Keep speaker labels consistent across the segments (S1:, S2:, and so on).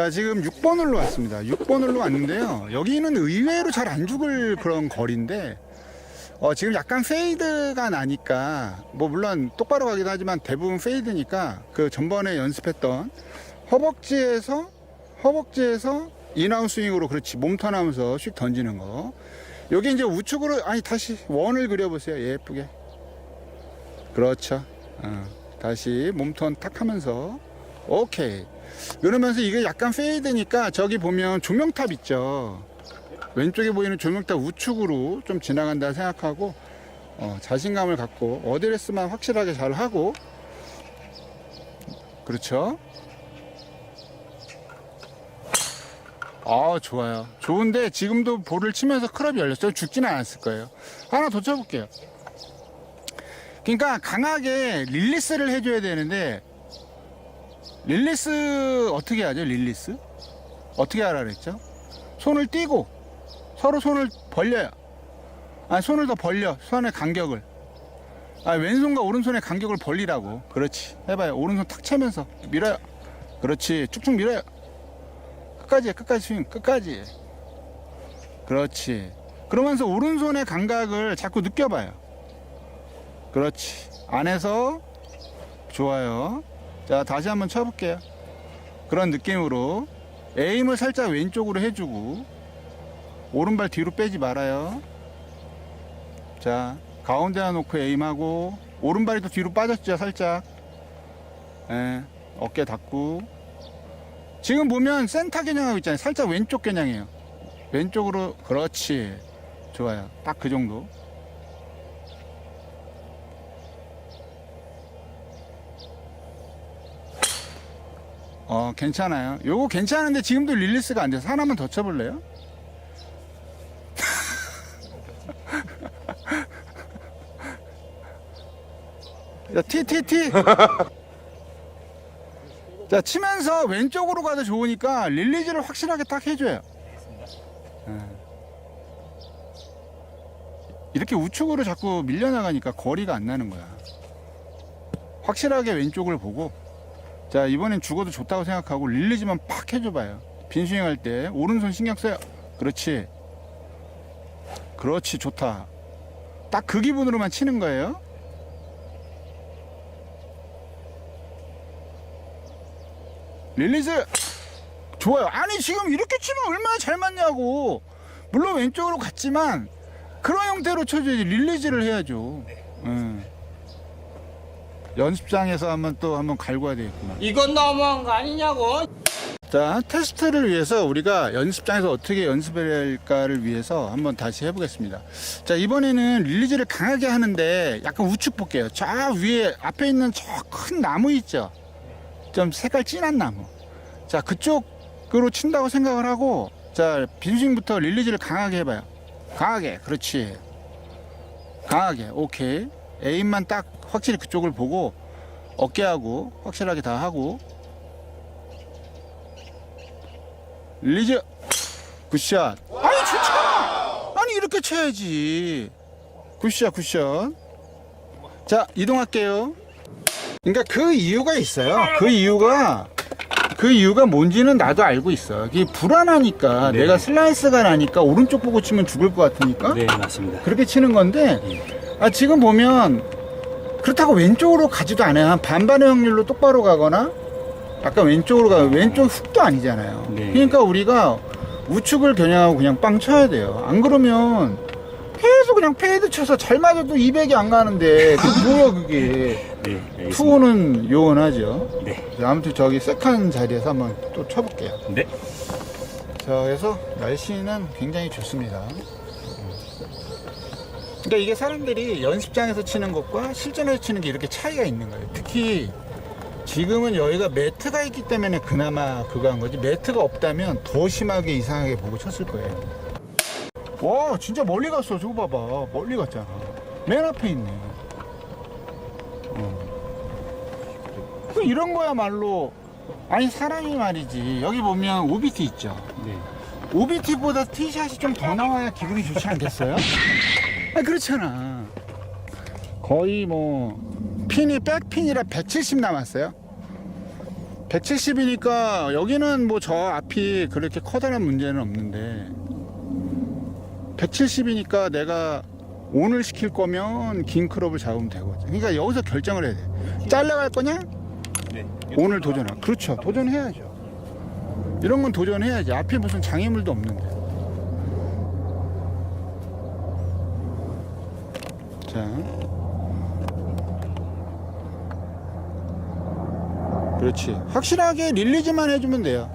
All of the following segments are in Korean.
S1: 자, 지금 6번 홀로 왔습니다. 6번 홀로 왔는데요. 여기는 의외로 잘 안 죽을 그런 거리인데, 어, 지금 약간 페이드가 나니까, 뭐, 물론 똑바로 가기도 하지만 대부분 페이드니까, 그 전번에 연습했던 허벅지에서, 허벅지에서 인아웃 스윙으로 그렇지, 몸턴 하면서 슉 던지는 거. 여기 이제 우측으로, 아니, 다시 원을 그려보세요. 예쁘게. 그렇죠. 어, 다시 몸턴 탁 하면서, 오케이. 그러면서 이게 약간 페이드니까 저기 보면 조명탑 있죠. 왼쪽에 보이는 조명탑 우측으로 좀 지나간다 생각하고 어, 자신감을 갖고 어드레스만 확실하게 잘 하고 그렇죠. 아 좋아요. 좋은데 지금도 볼을 치면서 클럽이 열렸어요. 죽지는 않았을 거예요. 하나 더 쳐볼게요. 그러니까 강하게 릴리스를 해줘야 되는데 릴리스 어떻게 하죠? 릴리스? 어떻게 하라 그랬죠? 손을 띄고 서로 손을 벌려요. 아 손을 더 벌려. 손의 간격을. 아 왼손과 오른손의 간격을 벌리라고. 그렇지. 해봐요. 오른손 탁 차면서 밀어요. 그렇지. 쭉쭉 밀어요. 끝까지 해. 끝까지 스윙. 끝까지. 그렇지. 그러면서 오른손의 감각을 자꾸 느껴봐요. 그렇지. 안에서 좋아요. 자, 다시 한번 쳐볼게요. 그런 느낌으로 에임을 살짝 왼쪽으로 해주고 오른발 뒤로 빼지 말아요. 자, 가운데다 놓고 에임하고 오른발이 또 뒤로 빠졌죠, 살짝. 예, 어깨 닫고. 지금 보면 센터 겨냥하고 있잖아요. 살짝 왼쪽 겨냥이에요. 왼쪽으로 그렇지. 좋아요. 딱 그 정도. 어, 괜찮아요. 요거 괜찮은데 지금도 릴리스가 안 돼서 하나만 더 쳐볼래요? 자, 티, 티, 티. 자, 치면서 왼쪽으로 가도 좋으니까 릴리즈를 확실하게 딱 해줘요. 예. 이렇게 우측으로 자꾸 밀려나가니까 거리가 안 나는 거야. 확실하게 왼쪽을 보고 자 이번엔 죽어도 좋다고 생각하고 릴리즈만 팍 해줘봐요. 빈스윙 할 때 오른손 신경 써요. 그렇지. 그렇지 좋다. 딱 그 기분으로만 치는 거예요. 릴리즈! 좋아요. 아니 지금 이렇게 치면 얼마나 잘 맞냐고. 물론 왼쪽으로 갔지만 그런 형태로 쳐줘야지 릴리즈를 해야죠. 응. 연습장에서 한번 또 한번 갈궈야 되겠구나
S2: 이건 너무한 거 아니냐고.
S1: 자, 테스트를 위해서 우리가 연습장에서 어떻게 연습해야 할까를 위해서 한번 다시 해보겠습니다. 자, 이번에는 릴리즈를 강하게 하는데 약간 우측 볼게요. 저 위에 앞에 있는 저 큰 나무 있죠? 좀 색깔 진한 나무. 자, 그쪽으로 친다고 생각을 하고, 자, 빈스윙부터 릴리즈를 강하게 해봐요. 강하게. 그렇지. 강하게. 오케이. 에임만 딱 확실히 그쪽을 보고, 어깨하고 확실하게 다 하고, 릴리즈! 굿샷. 아니 좋잖아 아니 이렇게 쳐야지. 굿샷 굿샷. 자 이동할게요. 그러니까 그 이유가 있어요. 그 이유가 그 이유가 뭔지는 나도 알고 있어. 이게 불안하니까
S3: 네.
S1: 내가 슬라이스가 나니까 오른쪽 보고 치면 죽을 것 같으니까?
S3: 네, 맞습니다.
S1: 그렇게 치는 건데 아 지금 보면 그렇다고 왼쪽으로 가지도 않아요. 한 반반의 확률로 똑바로 가거나 약간 왼쪽으로 가 왼쪽 훅도 아니잖아요.
S3: 네.
S1: 그러니까 우리가 우측을 겨냥하고 그냥 빵 쳐야 돼요. 안 그러면 계속 그냥 페이드 쳐서 잘 맞아도 200이 안 가는데 그 뭐야 그게?
S3: 네, 알겠습니다.
S1: 투호는 요원하죠.
S3: 네,
S1: 자, 아무튼 저기 세컨 자리에서 한번 또 쳐볼게요.
S3: 네,
S1: 자, 그래서 날씨는 굉장히 좋습니다. 그러니까 이게 사람들이 연습장에서 치는 것과 실전에서 치는 게 이렇게 차이가 있는 거예요. 특히 지금은 여기가 매트가 있기 때문에 그나마 그거 한 거지. 매트가 없다면 더 심하게 이상하게 보고 쳤을 거예요. 와, 진짜 멀리 갔어. 저거 봐봐. 멀리 갔잖아. 맨 앞에 있네. 어. 그 이런 거야말로 아니 사람이 말이지. 여기 보면 OBT 있죠.
S3: 네.
S1: OBT보다 티샷이 좀 더 나와야 기분이 좋지 않겠어요? 아 그렇잖아. 거의 뭐 핀이 백핀이라 170 남았어요. 170이니까 여기는 뭐 저 앞이 그렇게 커다란 문제는 없는데 170이니까 내가 오늘 시킬 거면 긴 크롭을 잡으면 되거든. 그러니까 여기서 결정을 해야 돼. 잘라갈 거냐?
S3: 네.
S1: 오늘 도전하. 그렇죠. 도전해야죠. 이런 건 도전해야지. 앞에 무슨 장애물도 없는데. 자. 그렇지. 확실하게 릴리즈만 해주면 돼요.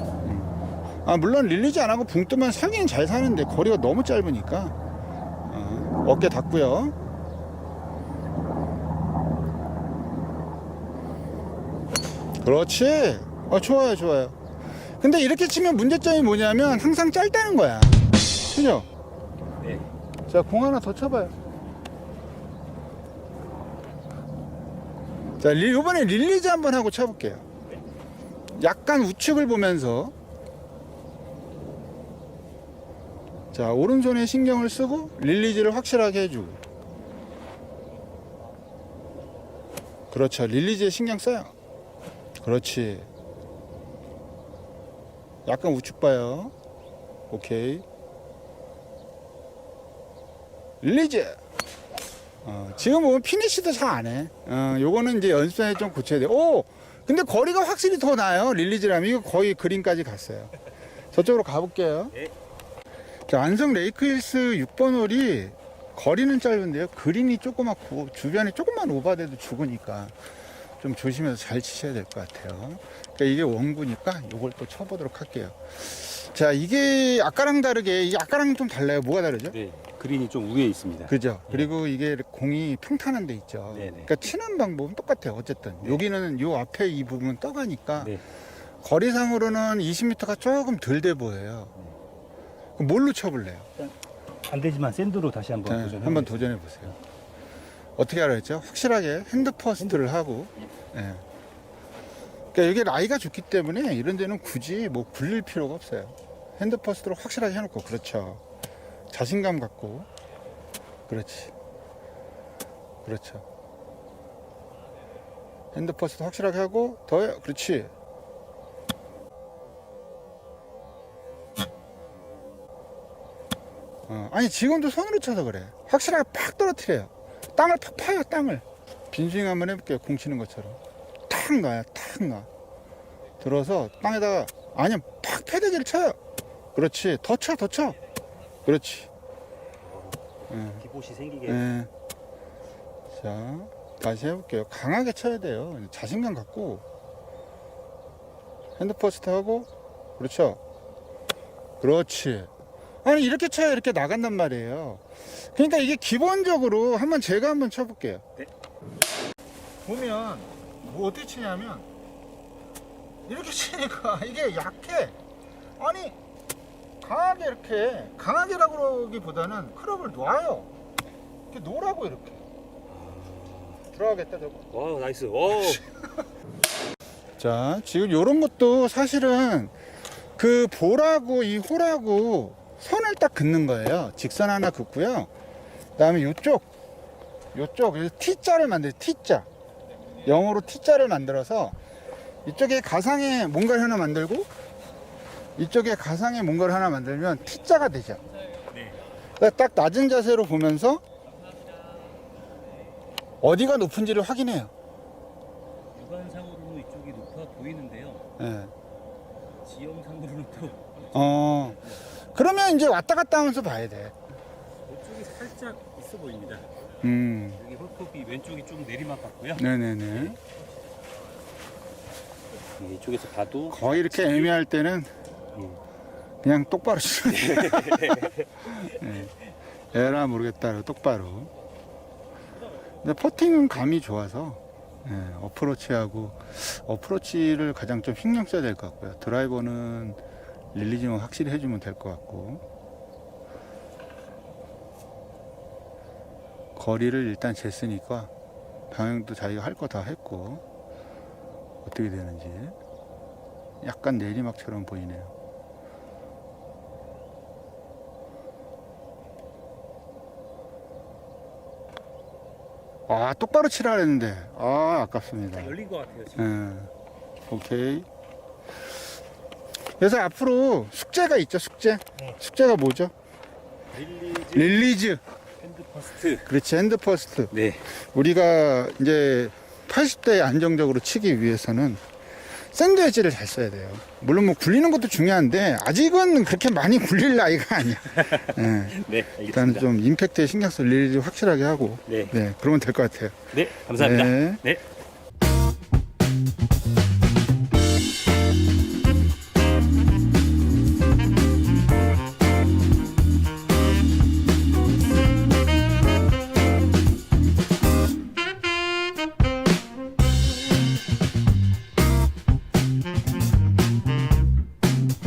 S1: 음. 아, 물론 릴리즈 안 하고 붕 뜨면 살기는 잘 사는데 거리가 너무 짧으니까. 어, 어깨 닫고요. 그렇지. 어, 좋아요, 좋아요. 근데 이렇게 치면 문제점이 뭐냐면 항상 짧다는 거야. 그죠?
S3: 네.
S1: 자, 공 하나 더 쳐봐요. 자, 리, 이번에 릴리즈 한번 하고 쳐볼게요. 약간 우측을 보면서. 자, 오른손에 신경을 쓰고 릴리즈를 확실하게 해주고. 그렇죠. 릴리즈에 신경 써요. 그렇지. 약간 우측 봐요. 오케이. 릴리즈. 어, 지금 보면 피니시도 잘 안 해. 어, 요거는 이제 연습에 좀 고쳐야 돼. 오! 근데 거리가 확실히 더 나요. 릴리즈라면. 이거 거의 그린까지 갔어요. 저쪽으로 가볼게요.
S3: 네.
S1: 자, 안성 레이크힐스 6번 홀이 거리는 짧은데요. 그린이 조그맣고 주변에 조금만 오바돼도 죽으니까 좀 조심해서 잘 치셔야 될 것 같아요. 그러니까 이게 원구니까 요걸 또 쳐보도록 할게요. 자, 이게 아까랑 다르게, 이 아까랑 좀 달라요. 뭐가 다르죠?
S3: 네. 그린이 좀 위에 있습니다.
S1: 그죠. 그리고 이게 공이 평탄한 데 있죠.
S3: 네네.
S1: 그러니까 치는 방법은 똑같아요. 어쨌든.
S3: 네.
S1: 여기는 요 앞에 이 부분은 떠가니까
S3: 네.
S1: 거리상으로는 20m가 조금 덜 돼 보여요. 그럼 뭘로 쳐볼래요?
S3: 안 되지만 샌드로 다시 한번
S1: 네,
S3: 도전해
S1: 한번 도전해 보세요. 어떻게 알아 했죠? 확실하게 핸드 퍼스트를 하고. 예. 그러니까 이게 라이가 좋기 때문에 이런 데는 굳이 뭐 굴릴 필요가 없어요. 핸드 퍼스트로 확실하게 해놓고 그렇죠. 자신감 갖고 그렇지. 그렇죠. 핸드 퍼스트 확실하게 하고 더 그렇지. 어, 아니 지금도 손으로 쳐서 그래. 확실하게 팍 떨어뜨려요. 땅을 팍 파요 땅을. 빈스윙 한번 해볼게요. 공 치는 것처럼. 탁 놔요. 탁 놔. 들어서 땅에다가 아니야 팍 패대기를 쳐요. 그렇지. 더 쳐, 더 쳐. 그렇지.
S3: 기봇이 생기게
S1: 예. 자, 다시 해볼게요. 강하게 쳐야 돼요. 자신감 갖고. 핸드 퍼스트 하고. 그렇죠. 그렇지. 아니, 이렇게 쳐야 이렇게 나간단 말이에요. 그러니까 이게 기본적으로 한번 제가 한번 쳐볼게요.
S3: 네.
S1: 보면, 뭐 어떻게 치냐면, 이렇게 치니까 이게 약해. 아니, 강하게 이렇게, 강하게라고 그러기보다는 클럽을 놔요. 이렇게 놓으라고 이렇게. 들어가겠다, 저거.
S3: 와 나이스 오
S1: 자, 지금 요런 것도 사실은 그 볼하고 이 홀하고 선을 딱 긋는 거예요. 직선 하나 긋고요. 그 다음에 요쪽, 요쪽, 그래서 T자를 만들어요. T자. 영어로 T자를 만들어서 이쪽에 가상의 뭔가를 하나 만들고 이쪽에 가상의 뭔가를 하나 만들면 T자가 되죠.
S3: 네.
S1: 그러니까 딱 낮은 자세로 보면서 어디가 높은지를 확인해요.
S3: 육안상으로는 이쪽이 높아 보이는데요
S1: 예.
S3: 지형상으로는 또
S1: 어. 그러면 이제 왔다 갔다 하면서 봐야 돼.
S3: 이쪽이 살짝 있어 보입니다
S1: 음.
S3: 여기 홀컵이 왼쪽이 좀 내리막 같고요
S1: 네네네.
S3: 네, 이쪽에서 봐도
S1: 거의 이렇게 애매할 때는
S3: 예.
S1: 그냥 똑바로 돼. 예. 에라 모르겠다. 똑바로. 근데 퍼팅은 감이 좋아서 예, 어프로치하고 어프로치를 가장 좀 신경 써야 될 것 같고요. 드라이버는 릴리징은 확실히 해주면 될 것 같고 거리를 일단 쟀으니까 방향도 자기가 할 거 다 했고 어떻게 되는지 약간 내리막처럼 보이네요. 아 똑바로 치라 그랬는데 아 아깝습니다.
S3: 열린 것 같아요 지금
S1: 예. 오케이. 그래서 앞으로 숙제가 있죠, 숙제.
S3: 네.
S1: 숙제가 뭐죠?
S3: 릴리즈
S1: 릴리즈.
S3: 핸드 퍼스트.
S1: 그렇지, 핸드 퍼스트.
S3: 네.
S1: 우리가 이제 80대에 안정적으로 치기 위해서는 샌드 웨지를 잘 써야 돼요. 물론 뭐 굴리는 것도 중요한데 아직은 그렇게 많이 굴릴 나이가 아니야. 예.
S3: 네,
S1: 일단
S3: 알겠습니다.
S1: 좀 임팩트에 신경 쓸 릴리즈 확실하게 하고
S3: 네.
S1: 네, 그러면 될 것 같아요.
S3: 네, 감사합니다.
S1: 네.
S3: 네.